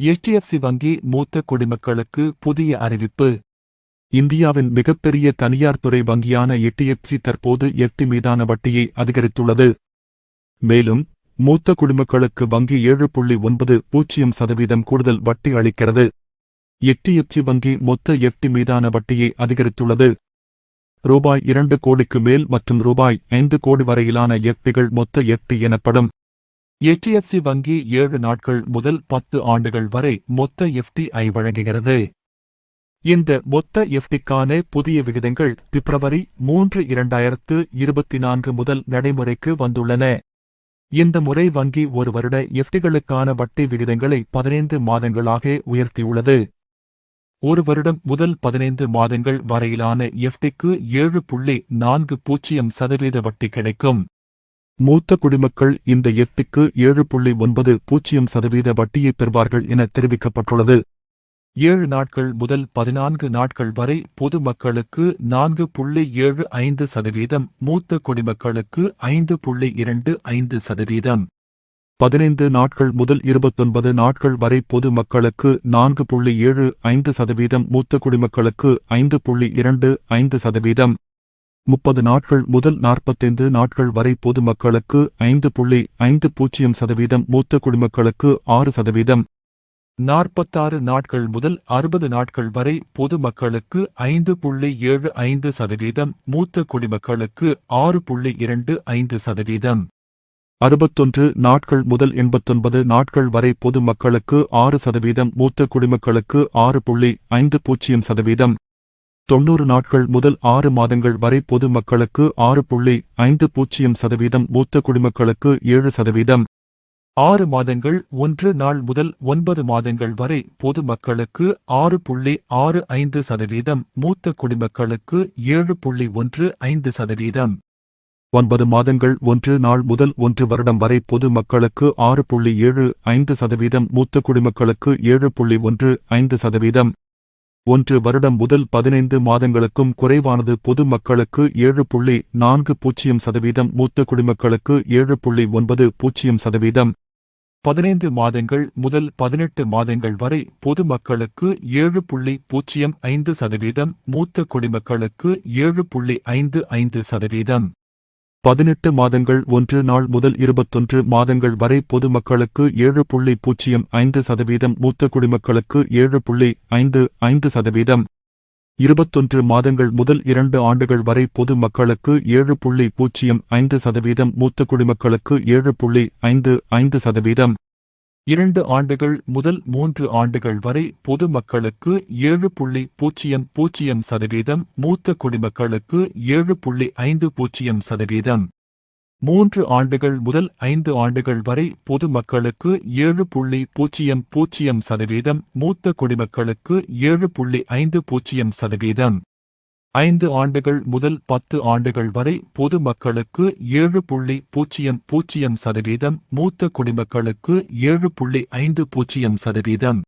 HDFC வங்கி மூத்த குடிமக்களுக்கு புதிய அறிவிப்பு. இந்தியாவின் மிகப்பெரிய தனியார் துறை வங்கியான எட்டிஎஃப்சி தற்போது எஃப்டி மீதான வட்டியை அதிகரித்துள்ளது. மேலும் மூத்த குடிமக்களுக்கு வங்கி ஏழு புள்ளி ஒன்பது பூஜ்ஜியம் சதவீதம் கூடுதல் வட்டி அளிக்கிறது. எட்டிஎஃப்சி வங்கி மொத்த எஃப்டி மீதான வட்டியை அதிகரித்துள்ளது. ரூபாய் இரண்டு கோடிக்கு மேல் மற்றும் ரூபாய் ஐந்து கோடி வரையிலான எஃப்டிகள் மொத்த எஃப்டி எனப்படும். எச்டிஎஃப்சி வங்கி ஏழு நாட்கள் முதல் பத்து ஆண்டுகள் வரை மொத்த எஃப்டிஐ வழங்குகிறது. இந்த மொத்த எஃப்டிக்கான புதிய விகிதங்கள் பிப்ரவரி மூன்று இரண்டாயிரத்து இருபத்தி நான்கு முதல் நடைமுறைக்கு வந்துள்ளன. இந்த முறை வங்கி ஒரு வருட எஃப்டிகளுக்கான வட்டி விகிதங்களை பதினைந்து மாதங்களாக உயர்த்தியுள்ளது. ஒரு வருடம் முதல் பதினைந்து மாதங்கள் வரையிலான எஃப்டிக்கு ஏழு புள்ளி நான்கு பூஜ்ஜியம் சதவீத வட்டி கிடைக்கும். மூத்த குடிமக்கள் இந்த எஃப்டிக்கு ஏழு புள்ளி ஒன்பது பூஜ்ஜியம் சதவீத வட்டியை பெறுவார்கள் என தெரிவிக்கப்பட்டுள்ளது. ஏழு நாட்கள் முதல் பதினான்கு நாட்கள் வரை பொதுமக்களுக்கு நான்கு புள்ளி ஏழு ஐந்து சதவீதம் மூத்த குடிமக்களுக்கு ஐந்து புள்ளி இரண்டு ஐந்து சதவீதம். பதினைந்து நாட்கள் முதல் இருபத்தொன்பது நாட்கள் வரை பொது மக்களுக்கு நான்கு புள்ளி ஏழு ஐந்து சதவீதம் மூத்த குடிமக்களுக்கு ஐந்து புள்ளி இரண்டு ஐந்து சதவீதம். முப்பது நாட்கள் முதல் நாற்பத்தைந்து நாட்கள் வரை பொதுமக்களுக்கு ஐந்து புள்ளி ஐந்து பூஜ்ஜியம் சதவீதம் மூத்த குடிமக்களுக்கு ஆறு சதவீதம். நாற்பத்தாறு நாட்கள் முதல் அறுபது நாட்கள் வரை பொதுமக்களுக்கு ஐந்து புள்ளி ஏழு ஐந்து சதவீதம் மூத்த குடிமக்களுக்கு ஆறு புள்ளி இரண்டு ஐந்து சதவீதம். அறுபத்தொன்று நாட்கள் முதல் எண்பத்தொன்பது நாட்கள் வரை பொதுமக்களுக்கு ஆறு சதவீதம் மூத்த குடிமக்களுக்கு ஆறு புள்ளி ஐந்து பூஜ்ஜியம் சதவீதம். தொன்னூறு நாட்கள் முதல் ஆறு மாதங்கள் வரை பொது மக்களுக்கு ஆறு புள்ளி ஐந்து பூஜ்ஜியம் சதவீதம் மூத்த குடிமக்களுக்கு ஏழு சதவீதம். ஆறு மாதங்கள் ஒன்று நாள் முதல் ஒன்பது மாதங்கள் வரை பொதுமக்களுக்கு ஆறு புள்ளி ஆறு ஐந்து சதவீதம் மூத்த குடிமக்களுக்கு ஏழு புள்ளி ஒன்று ஐந்து சதவீதம். ஒன்பது மாதங்கள் ஒன்று நாள் முதல் ஒன்று வருடம் வரை பொது மக்களுக்கு ஆறு புள்ளி ஏழு ஐந்து சதவீதம் மூத்த குடிமக்களுக்கு ஏழு புள்ளி ஒன்று ஐந்து சதவீதம். ஒன்று வருடம் முதல் பதினைந்து மாதங்களுக்கும் குறைவானது பொது மக்களுக்கு ஏழு புள்ளி நான்கு பூஜ்ஜியம் சதவீதம் மூத்த குடிமக்களுக்கு ஏழு புள்ளி ஒன்பது பூஜ்ஜியம் சதவீதம். பதினைந்து மாதங்கள் முதல் பதினெட்டு மாதங்கள் வரை பொது மக்களுக்கு ஏழு புள்ளி பூஜ்ஜியம் ஐந்து சதவீதம் மூத்த குடிமக்களுக்கு ஏழு புள்ளி ஐந்து ஐந்து சதவீதம். பதினெட்டு மாதங்கள் ஒன்று நாள் முதல் இருபத்தொன்று மாதங்கள் வரை பொது மக்களுக்கு ஏழு புள்ளி பூஜ்ஜியம் ஐந்து சதவீதம் மூத்த குடிமக்களுக்கு ஏழு புள்ளி ஐந்து ஐந்து சதவீதம். இருபத்தொன்று மாதங்கள் முதல் இரண்டு ஆண்டுகள் வரை பொது மக்களுக்கு ஏழு புள்ளி பூஜ்ஜியம் ஐந்து சதவீதம் மூத்த குடிமக்களுக்கு ஏழு புள்ளி ஐந்து ஐந்து சதவீதம். இரண்டு ஆண்டுகள் முதல் மூன்று ஆண்டுகள் வரை பொதுமக்களுக்கு ஏழு புள்ளி பூஜ்ஜியம் பூஜ்ஜியம் சதவீதம் மூத்த குடிமக்களுக்கு ஏழு புள்ளி ஐந்து பூஜ்ஜியம் சதவீதம். மூன்று ஆண்டுகள் முதல் ஐந்து ஆண்டுகள் வரை பொதுமக்களுக்கு ஏழு புள்ளி பூஜ்ஜியம் பூஜ்ஜியம் சதவீதம் மூத்த குடிமக்களுக்கு ஏழு புள்ளி ஐந்து பூஜ்ஜியம் சதவீதம். ஐந்து ஆண்டுகள் முதல் பத்து ஆண்டுகள் வரை பொதுமக்களுக்கு ஏழு புள்ளி பூஜ்ஜியம் பூஜ்ஜியம் சதவீதம் மூத்த குடிமக்களுக்கு ஏழு புள்ளி ஐந்து பூஜ்ஜியம் சதவீதம்.